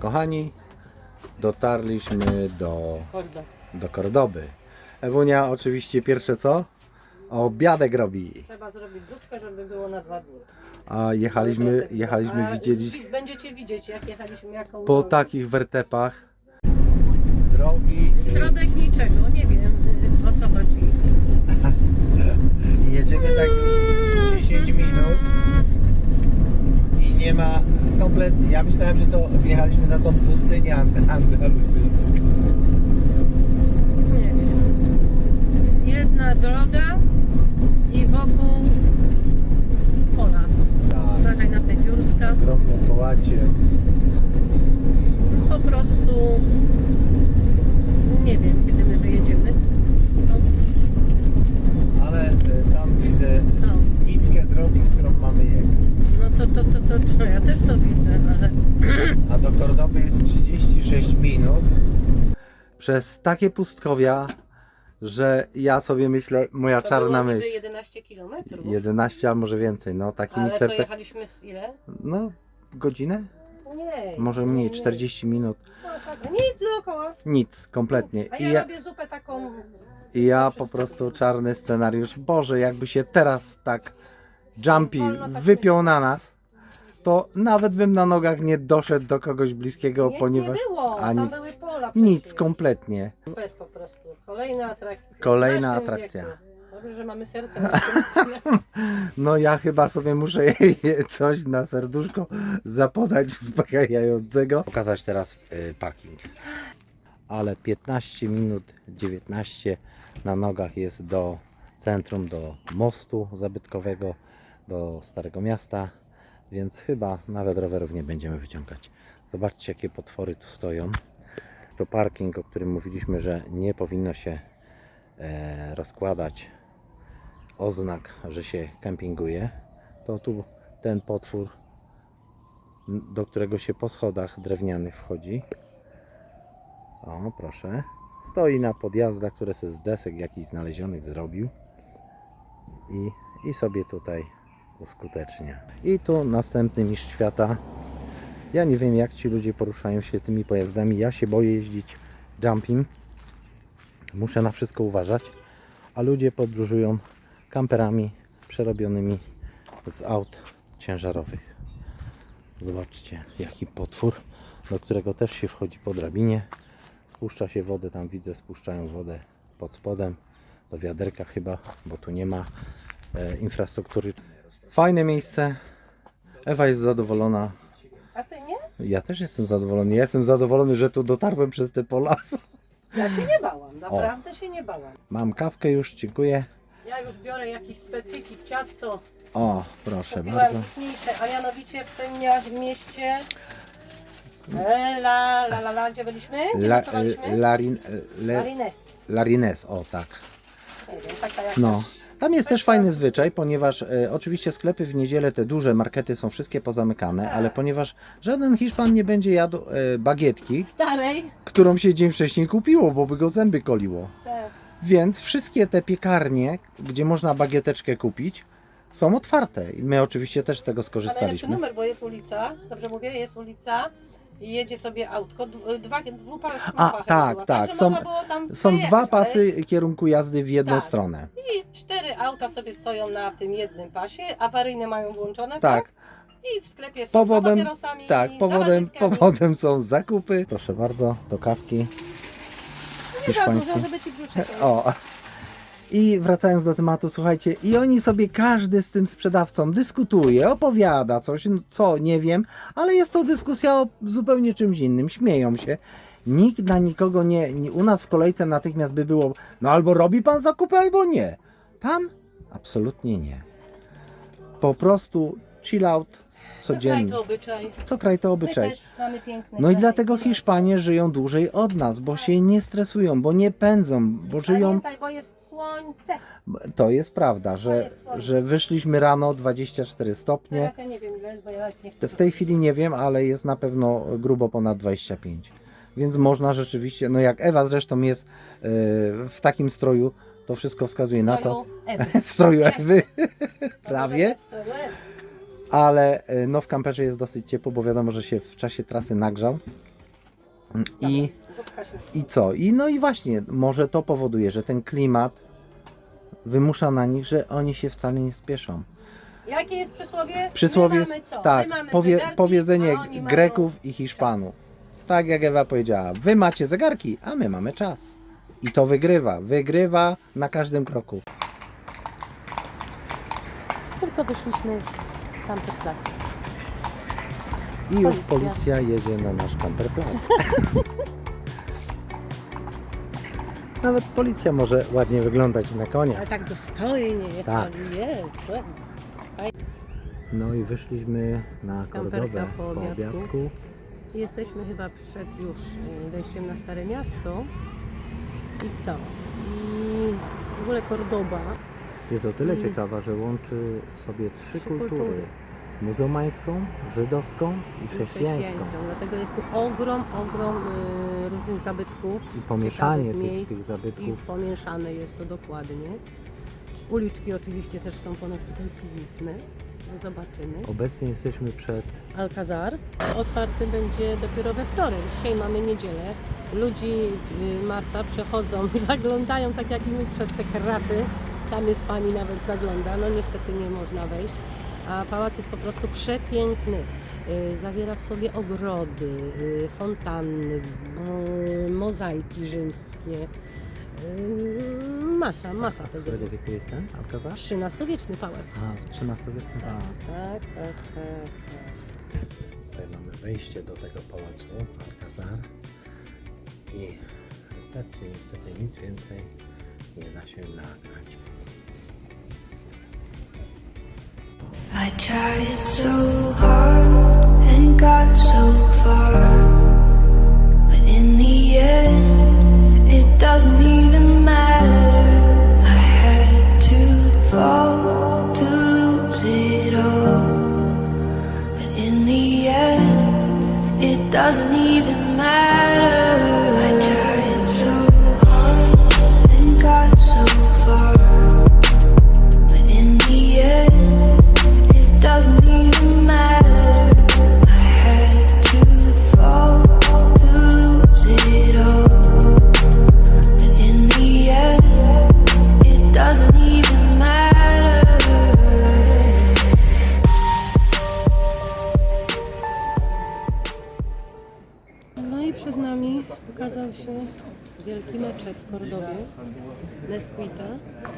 kochani, dotarliśmy do, do Kordoby. Ewunia oczywiście pierwsze co? Obiadek robi. Trzeba zrobić zupkę, żeby było na dwa dni. A jechaliśmy, jechaliśmy A widzieliśmy wi- Będziecie widzieć, jak jechaliśmy, jaką po drogą. takich wertepach. Drogi Środek niczego, nie wiem y, o co chodzi. jedziemy tak już 10 minut nie ma kompletnie. Ja myślałem, że to wjechaliśmy na tą pustynię andaluzyjską. Nie wiem. Jedna droga i wokół pola. Tak, Uważaj na Pędziurska. ogromne kołacie. Po prostu nie wiem, kiedy my wyjedziemy. Stąd, Ale e, tam widzę nitkę drogi, którą mamy jechać. No to, to, to, to, to ja też to widzę, ale A do Kordoby jest 36 minut. Przez takie pustkowia, że ja sobie myślę, moja to czarna niby myśl. 11 kilometrów. 11, a może więcej, no takimi Ale to serpe... jechaliśmy z ile? No, godzinę? Nie. Może mniej, nie. 40 minut. Masakra. Nic dookoła. Nic, kompletnie. A I ja, ja, robię zupę taką. i ja po prostu czarny scenariusz. Boże, jakby się teraz tak jumpy tak wypiął na nas, to nawet bym na nogach nie doszedł do kogoś bliskiego, Nic ponieważ nie było. a Tam nic- były pola. nic przecież. kompletnie. Super po prostu. Kolejna atrakcja. W Kolejna naszym atrakcja. Wieku. Dobrze, że mamy serce. na. No ja chyba sobie muszę jej coś na serduszko zapodać uspokajającego. Pokazać teraz y, parking. Ale 15 minut, 19 na nogach jest do centrum, do mostu zabytkowego, do Starego Miasta, więc chyba nawet rowerów nie będziemy wyciągać. Zobaczcie jakie potwory tu stoją. To parking, o którym mówiliśmy, że nie powinno się e, rozkładać oznak, że się kempinguje, to tu ten potwór, do którego się po schodach drewnianych wchodzi. O, proszę. Stoi na podjazdach, które se z desek jakichś znalezionych zrobił. I, I sobie tutaj uskutecznia. I tu następny mistrz świata. Ja nie wiem jak ci ludzie poruszają się tymi pojazdami. Ja się boję jeździć jumping. Muszę na wszystko uważać. A ludzie podróżują kamperami przerobionymi z aut ciężarowych. Zobaczcie, jaki potwór, do którego też się wchodzi po drabinie. Spuszcza się wodę, tam widzę, spuszczają wodę pod spodem, do wiaderka chyba, bo tu nie ma e, infrastruktury. Fajne miejsce. Ewa jest zadowolona. A ty nie? Ja też jestem zadowolony. Ja jestem zadowolony, że tu dotarłem przez te pola. Ja się nie bałam. Naprawdę się nie bałam. Mam kawkę już, dziękuję. Ja już biorę jakiś specyfik, ciasto. O, proszę Kupiłam bardzo. mniejsze, a mianowicie w tym mia- mieście e, La La La La, gdzie byliśmy? Gdzie La, nocowaliśmy? larin, le, Marines. Larines, o tak. Nie wiem, taka jakaś. No. Tam jest też fajny zwyczaj, ponieważ e, oczywiście sklepy w niedzielę, te duże markety są wszystkie pozamykane, ale ponieważ żaden Hiszpan nie będzie jadł e, bagietki, Starej. którą się dzień wcześniej kupiło, bo by go zęby koliło. Tak. Więc wszystkie te piekarnie, gdzie można bagieteczkę kupić, są otwarte. I my oczywiście też z tego Ale skorzystaliśmy. numer, bo jest ulica, dobrze mówię, jest ulica i jedzie sobie autko, d- dwa, A, tak, była, tak, że są- można było tam Są przejechać, dwa ale- pasy kierunku jazdy w jedną Tak. stronę. I cztery auta sobie stoją na tym jednym pasie, awaryjne mają włączone, Tak. I w sklepie są Powodem, za papierosami, tak, za powodem, warzytkami. powodem są zakupy. Proszę bardzo, do kawki Nie za dużo, żeby ci brzuszek O. I wracając do tematu, słuchajcie, i oni sobie każdy z tym sprzedawcą dyskutuje, opowiada coś, no co nie wiem, ale jest to dyskusja o zupełnie czymś innym, śmieją się. Nikt na nikogo nie, nie, u nas w kolejce natychmiast by było, no albo robi pan zakupy, albo nie. Tam absolutnie nie. Po prostu chill out Kraj codziennie. to obyczaj. Co kraj to My obyczaj. też mamy piękny No i kraj. dlatego Hiszpanie żyją dłużej od nas, bo się nie stresują, bo nie pędzą, bo żyją. Pamiętaj, bo jest słońce. To jest prawda, że, że wyszliśmy rano 24 stopnie. Teraz ja nie wiem ile jest, bo ja nawet nie chcę. W tej chwili nie wiem, ale jest na pewno grubo ponad 25. Więc można rzeczywiście, no jak Ewa zresztą jest yy, w takim stroju, to wszystko wskazuje na to. Stroju Ewy. W stroju. Ewy, prawie. W stroju Ewy. Ale yy, no w kamperze jest dosyć ciepło, bo wiadomo, że się w czasie trasy nagrzał. I, I co? I no i właśnie, może to powoduje, że ten klimat wymusza na nich, że oni się wcale nie spieszą. Jakie jest przysłowie? Przysłowie, My mamy co? tak, My mamy powie, zegarki, powiedzenie a oni mają Greków i Hiszpanów. Tak jak Ewa powiedziała, wy macie zegarki, a my mamy czas. I to wygrywa, wygrywa na każdym kroku. Tylko wyszliśmy I już Policja. policja jedzie na nasz camperplac. Nawet policja może ładnie wyglądać na konia. Ale tak dostojnie, jak Tak. jest. No i wyszliśmy na Kordobę po po obiadku. obiadku. Jesteśmy chyba przed już y, wejściem na Stare Miasto. I co? I w ogóle Kordoba. Jest o tyle Mm. ciekawa, że łączy sobie trzy, Trzy kultury. kultury. Muzułmańską, żydowską i i chrześcijańską. Dlatego jest tu ogrom, ogrom y, różnych zabytków. I pomieszanie tych, miejsc tych I zabytków. pomieszane jest to dokładnie. Uliczki oczywiście też są ponoć tutaj piękne. Zobaczymy. Obecnie jesteśmy przed Alcazar. Otwarty będzie dopiero we wtorek. Dzisiaj mamy niedzielę. Ludzi y, masa przechodzą, zaglądają tak jak i my przez te kraty. Tam jest pani nawet zagląda. No niestety nie można wejść. A pałac jest po prostu przepiękny. Y, Zawiera w sobie ogrody, y, fontanny, y, mozaiki rzymskie. Masa, masa A z tego którego jest. wieku jest ten Alcazar? XIII-wieczny pałac. A, z XIII-wieczny pałac. Tak, tak, tak. tak. Tutaj mamy wejście do tego pałacu Alcazar. I recepcji niestety nic więcej nie da się nagrać. I tried so hard and got so far, but in the end, it doesn't even matter. I had to fall to lose it all, but in the end, it doesn't even matter. Mesquita,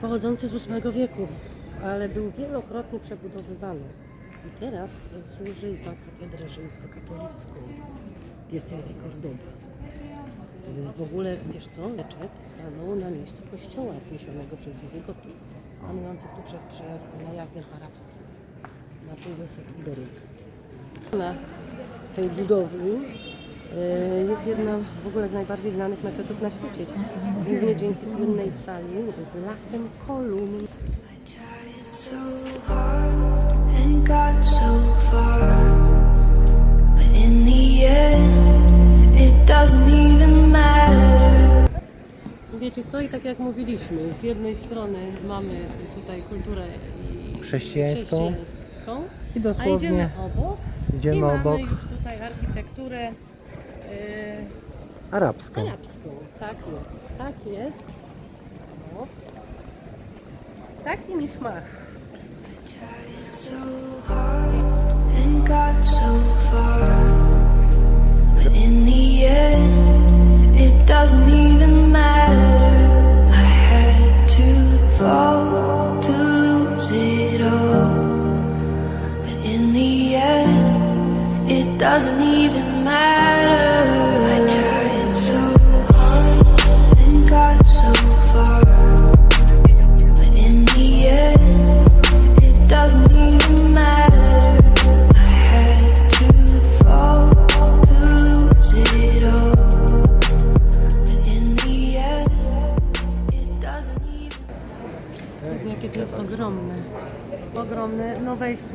pochodzący z VIII wieku, ale był wielokrotnie przebudowywany. I teraz służy za katedrę rzymskokatolicką diecezji Kordoba. W ogóle, wiesz co, meczet stanął na miejscu kościoła wzniesionego przez Wizygotów, panujących tu przed przejazdem, najazdem arabskim na Półwysep Iberyjski. Na tej budowli jest jedna w ogóle z najbardziej znanych meczetów na świecie. Głównie dzięki słynnej sali z lasem kolumn. I. Wiecie co? I tak jak mówiliśmy, z jednej strony mamy tutaj kulturę i Chrześcijańską. chrześcijańską, I a dosłownie idziemy obok i idziemy mamy obok już tutaj architekturę arabską. arabską. Tak jest, tak jest. O. Taki miszmasz. Tried so hard and got so far. But in the end, it doesn't even matter. I had to fall to lose it all. But in the end, it doesn't even matter.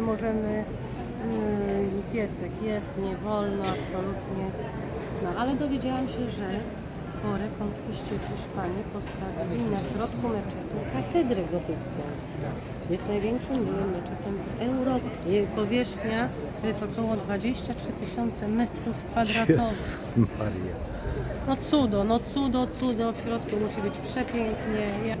Nie możemy. Yy, piesek jest, nie wolno absolutnie. No ale dowiedziałam się, że po rekonkwiście Hiszpanii postawili na środku meczetu katedrę gotycką. Jest największym byłym meczetem w Europie. Jej powierzchnia to jest około 23 tysiące metrów kwadratowych. Maria. No cudo, no cudo, cudo. W środku musi być przepięknie.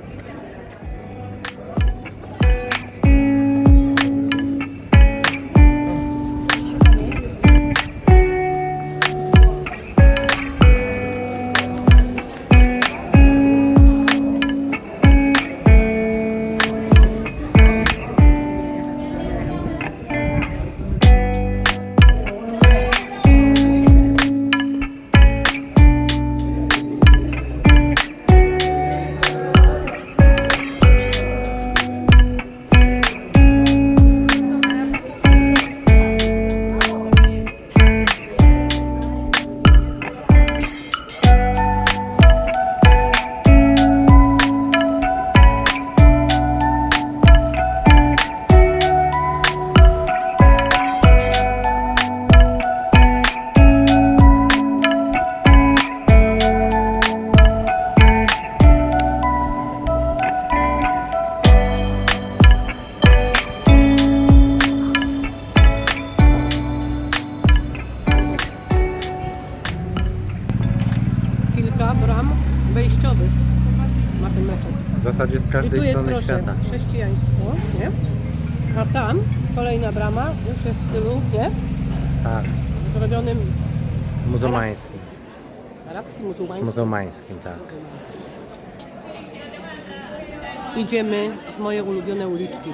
Z I tu jest strony proszę świata. chrześcijaństwo, nie? A tam kolejna brama już jest w stylu, nie? Tak, Zrobionym muzułmańskim. arabskim, muzułmańskim. Muzułmańskim, tak. Idziemy w moje ulubione uliczki.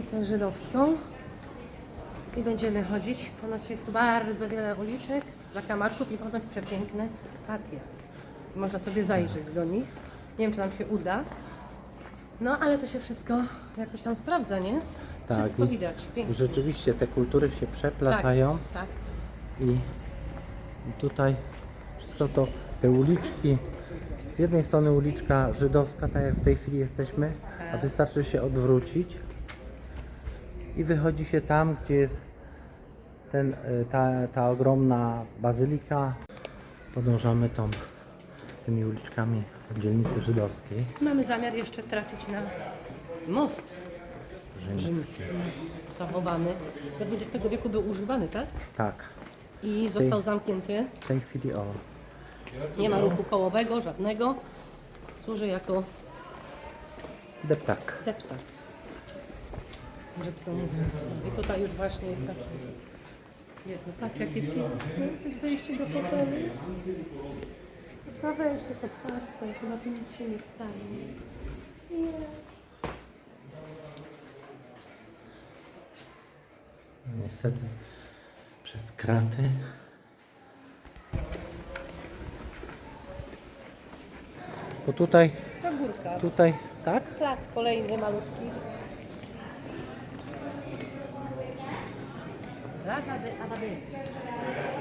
Ulicę Żydowską i będziemy chodzić. Ponoć jest tu bardzo wiele uliczek, zakamarków i ponoć przepiękne patia. Można sobie zajrzeć do nich. Nie wiem, czy nam się uda. No, ale to się wszystko jakoś tam sprawdza, nie? Tak, Wszystko i- widać, pięknie. Rzeczywiście te kultury się przeplatają Tak, i, i tutaj wszystko to, te uliczki, z jednej strony uliczka żydowska, tak jak w tej chwili jesteśmy, a wystarczy się odwrócić i wychodzi się tam, gdzie jest ten, y, ta, ta ogromna bazylika. Podążamy tą, tymi uliczkami od dzielnicy żydowskiej. Mamy zamiar jeszcze trafić na most Rzymski. rzymski, zachowany. Do XX wieku był używany, tak? Tak, I został zamknięty. w tej chwili o, Nie ma ruchu kołowego, żadnego. Służy jako deptak. deptak brzydko mówiąc. I tutaj już właśnie jest taki jedno. Patrz jakie piękne, no, to jest wejście do hotelu. Sprawa jeszcze jest otwarta, chyba tu nic się nie stanie. Niestety przez kraty. Bo tutaj. Ta górka. Tutaj, tak? Plac kolejny malutki. Plaza de Abades.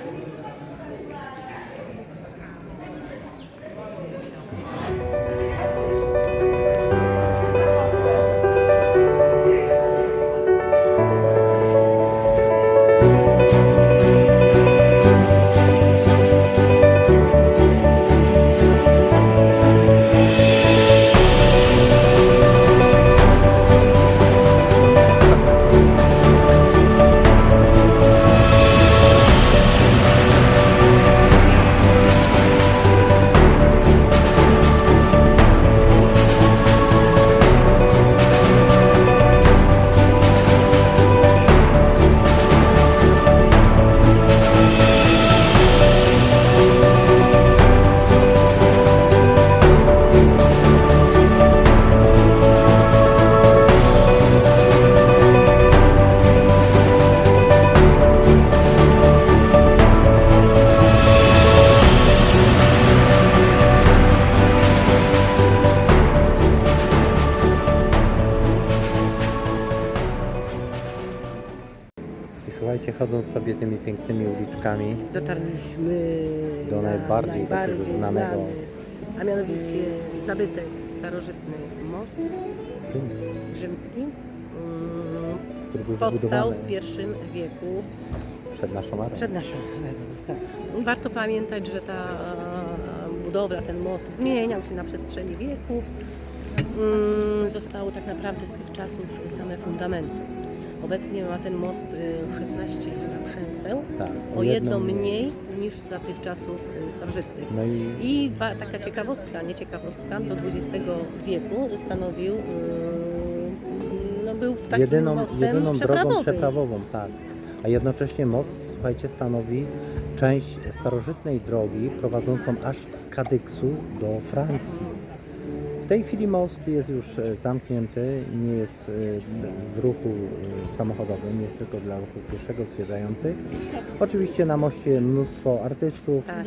Tymi pięknymi uliczkami, Dotarliśmy Do na najbardziej takiego znanego- znany, a mianowicie zabytek starożytny most rzymski, rzymski. Mm, Powstał w pierwszym wieku przed naszą erą. przed naszą erą. Tak. Warto pamiętać, że ta budowla, ten most zmieniał się na przestrzeni wieków. Mm, Zostały tak naprawdę z tych czasów same fundamenty. Obecnie ma ten most y, 16 chyba przęseł, Tak, o jedno mniej niż za tych czasów y, starożytnych. No i I taka ciekawostka, nie ciekawostka, do XX wieku stanowił, yy, no był takim jedyną, mostem jedyną drogą przeprawową, tak. A jednocześnie most, słuchajcie, stanowi część starożytnej drogi prowadzącą aż z Kadyksu do Francji. W tej chwili most jest już e, zamknięty, nie jest e, w ruchu e, samochodowym, jest tylko dla ruchu pieszego zwiedzających. Oczywiście na moście mnóstwo artystów. Tak,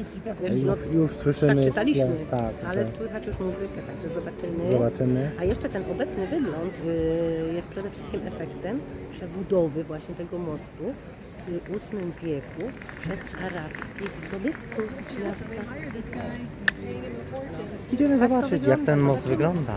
Już, już słyszymy. tak czytaliśmy, tle, tak, ale że słychać już muzykę, także zobaczymy. zobaczymy. A jeszcze ten obecny wygląd y, jest przede wszystkim efektem przebudowy właśnie tego mostu w VIII wieku przez arabskich zdobywców miasta. Idziemy zobaczyć, jak ten most wygląda.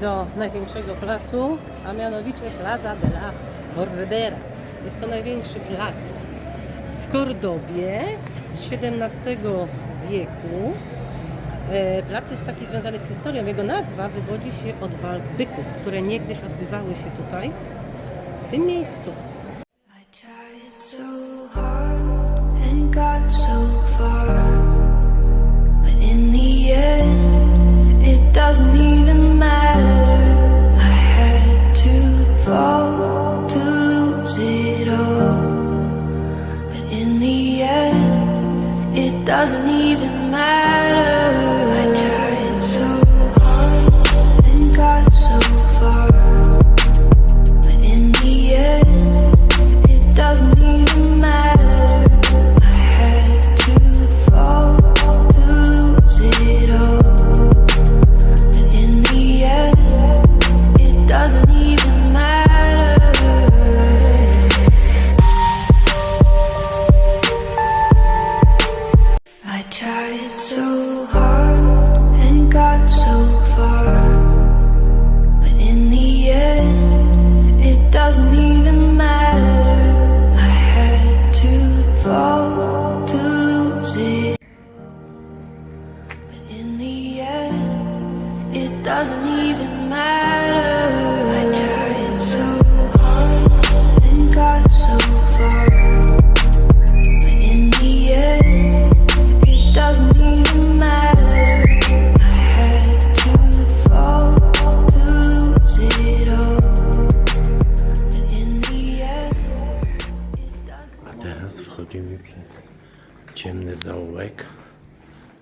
do największego placu, a mianowicie Plaza de la Cordera. Jest to największy plac w Kordobie z XVII wieku. E, plac jest taki związany z historią. Jego nazwa wywodzi się od walk byków, które niegdyś odbywały się tutaj, w tym miejscu. doesn't need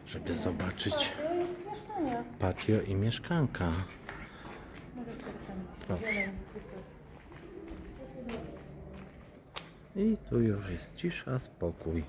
żeby zobaczyć patio i mieszkanka. Proszę. I tu już jest cisza, spokój.